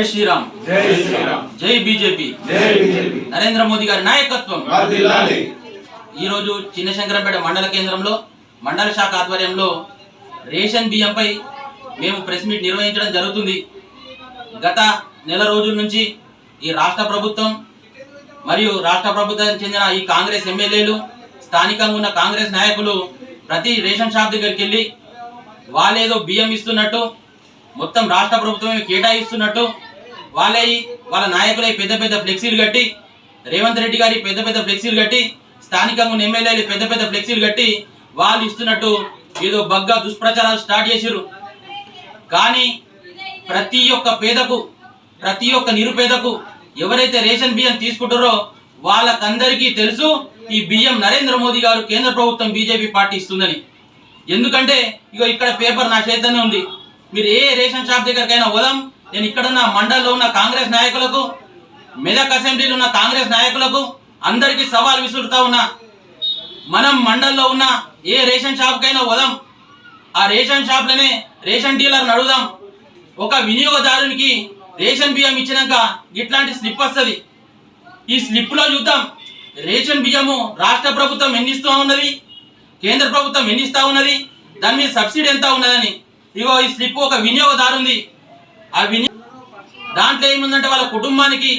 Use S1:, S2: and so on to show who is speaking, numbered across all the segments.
S1: జై శ్రీరామ్.
S2: జై
S1: బీజేపీ. నరేంద్ర మోదీ గారి నాయకత్వం. ఈరోజు చిన్నశంకరంపేట మండల కేంద్రంలో మండల శాఖ ఆధ్వర్యంలో రేషన్ బియ్యంపై మేము ప్రెస్ మీట్ నిర్వహించడం జరుగుతుంది. గత నెల రోజుల నుంచి ఈ రాష్ట్ర ప్రభుత్వం మరియు రాష్ట్ర ప్రభుత్వానికి చెందిన ఈ కాంగ్రెస్ ఎమ్మెల్యేలు స్థానికంగా ఉన్న కాంగ్రెస్ నాయకులు ప్రతి రేషన్ షాప్ దగ్గరికి వెళ్ళి వాళ్ళేదో బియ్యం ఇస్తున్నట్టు మొత్తం రాష్ట్ర ప్రభుత్వమే కేటాయిస్తున్నట్టు వాళ్ళై వాళ్ళ నాయకులై పెద్ద పెద్ద ఫ్లెక్సీలు కట్టి రేవంత్ రెడ్డి గారి పెద్ద పెద్ద ఫ్లెక్సీలు కట్టి స్థానికంగా ఉన్న ఎమ్మెల్యేలు పెద్ద పెద్ద ఫ్లెక్సీలు కట్టి వాళ్ళు ఇస్తున్నట్టు ఏదో బగ్గా దుష్ప్రచారాలు స్టార్ట్ చేసిరు కానీ ప్రతి ఒక్క పేదకు ప్రతి ఒక్క నిరుపేదకు ఎవరైతే రేషన్ బియ్యం తీసుకుంటారో వాళ్ళకందరికీ తెలుసు ఈ బియ్యం నరేంద్ర మోదీ గారు కేంద్ర ప్రభుత్వం బీజేపీ పార్టీ ఇస్తుందని. ఎందుకంటే ఇగో ఇక్కడ పేపర్ నా చేతనే ఉంది. మీరు ఏ రేషన్ షాప్ దగ్గరకైనా పోదాం నేను ఇక్కడ ఉన్న మండల్లో ఉన్న కాంగ్రెస్ నాయకులకు మెదక్ అసెంబ్లీలో ఉన్న కాంగ్రెస్ నాయకులకు అందరికీ సవాల్ విసురుతా ఉన్నా. మనం మండల్లో ఉన్న ఏ రేషన్ షాప్కైనా పోదాం. ఆ రేషన్ షాప్లోనే రేషన్ డీలర్ని అడుగుదాం. ఒక వినియోగదారునికి రేషన్ బియ్యం ఇచ్చినాక ఇట్లాంటి స్లిప్ వస్తుంది. ఈ స్లిప్లో చూద్దాం. రేషన్ బియ్యము రాష్ట్ర ప్రభుత్వం ఎన్నిస్తూ ఉన్నది? కేంద్ర ప్రభుత్వం ఎన్నిస్తూ ఉన్నది? దాని మీద సబ్సిడీ ఎంత ఉన్నదని. ఇగో ఈ స్లిప్ ఒక వినియోగదారు ఉంది ఆ వినియోగ దాంట్లో ఏముందంటే వాళ్ళ కుటుంబానికి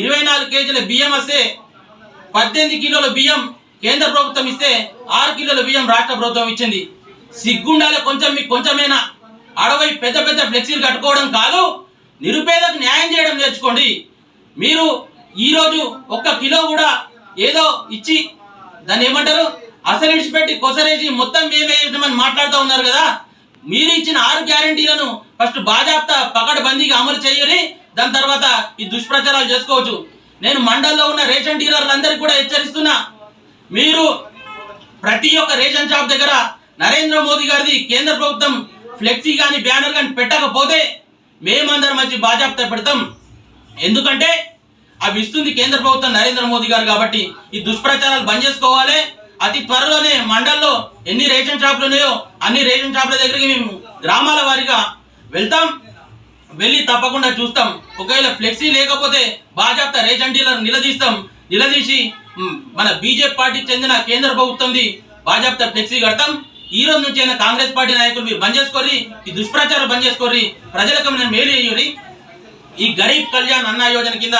S1: ఇరవై నాలుగు కేజీల బియ్యం వస్తే పద్దెనిమిది కిలోల బియ్యం కేంద్ర ప్రభుత్వం ఇస్తే ఆరు కిలోల బియ్యం రాష్ట్ర ప్రభుత్వం ఇచ్చింది. సిగ్గుండాలి కొంచెం మీకు కొంచెమేనా. అడవి పెద్ద పెద్ద ఫ్లెక్సీలు కట్టుకోవడం కాదు నిరుపేదకు న్యాయం చేయడం నేర్చుకోండి. మీరు ఈరోజు ఒక్క కిలో కూడా ఏదో ఇచ్చి దాన్ని ఏమంటారు? అసలు ఇడిచిపెట్టి కొసరేసి మొత్తం మేమే చేసినామని మాట్లాడుతూ ఉన్నారు కదా. మీరు ఇచ్చిన ఆరు గ్యారంటీలను ఫస్ట్ బాజాప్తా పకడ్బందీగా అమలు చేయని దాని తర్వాత ఈ దుష్ప్రచారాలు చేసుకోవచ్చు. నేను మండల్లో ఉన్న రేషన్ డీలర్లందరికీ కూడా హెచ్చరిస్తున్నా. మీరు ప్రతి ఒక్క రేషన్ షాప్ దగ్గర నరేంద్ర మోదీ గారిది కేంద్ర ప్రభుత్వం ఫ్లెక్సీ కానీ బ్యానర్ కానీ పెట్టకపోతే మేమందరం మంచి బాజాప్తా పెడతాం. ఎందుకంటే అవి ఇస్తుంది కేంద్ర ప్రభుత్వం నరేంద్ర మోదీ గారు కాబట్టి ఈ దుష్ప్రచారాలు బంద్ చేసుకోవాలి. అతి త్వరలోనే మండల్లో ఎన్ని రేషన్ షాపులు ఉన్నాయో అన్ని రేషన్ షాపుల దగ్గరికి మేము గ్రామాల వారిగా వెళ్తాం. వెళ్ళి తప్పకుండా చూస్తాం. ఒకవేళ ఫ్లెక్సీ లేకపోతే బాజాప్త రేషన్ డీలర్ నిలదీస్తాం. నిలదీసి మన బీజేపీ పార్టీకి చెందిన కేంద్ర ప్రభుత్వంది బాజాప్త ఫ్లెక్సీ కడతాం. ఈ రోజు నుంచి అయినా కాంగ్రెస్ పార్టీ నాయకులు మీరు బంద్ చేసుకోరి ఈ దుష్ప్రచారం బంద్ చేసుకోరి ప్రజలకు మేలు చేయురి ఈ గరీబ్ కళ్యాణ్ అన్న యోజన కింద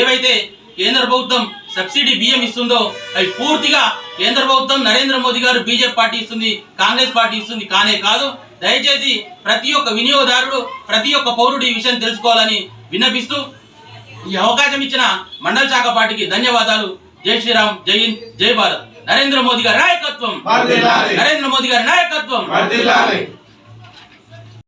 S1: ఏవైతే కేంద్ర ప్రభుత్వం సబ్సిడీ బియ్యం ఇస్తుందో అవి పూర్తిగా కేంద్ర ప్రభుత్వం నరేంద్ర మోదీ గారు బీజేపీ పార్టీ ఇస్తుంది కాంగ్రెస్ పార్టీ ఇస్తుంది కానే కాదు. దయచేసి ప్రతి ఒక్క వినియోగదారుడు ప్రతి ఒక్క పౌరుడు ఈ విషయం తెలుసుకోవాలని విన్నపిస్తూ ఈ అవకాశం ఇచ్చిన మండల శాఖ పార్టీకి ధన్యవాదాలు. జై శ్రీరామ్ జై హింద్ జై భారత్. నరేంద్ర మోదీ గారి నాయకత్వం. నరేంద్ర మోదీ గారి నాయకత్వం.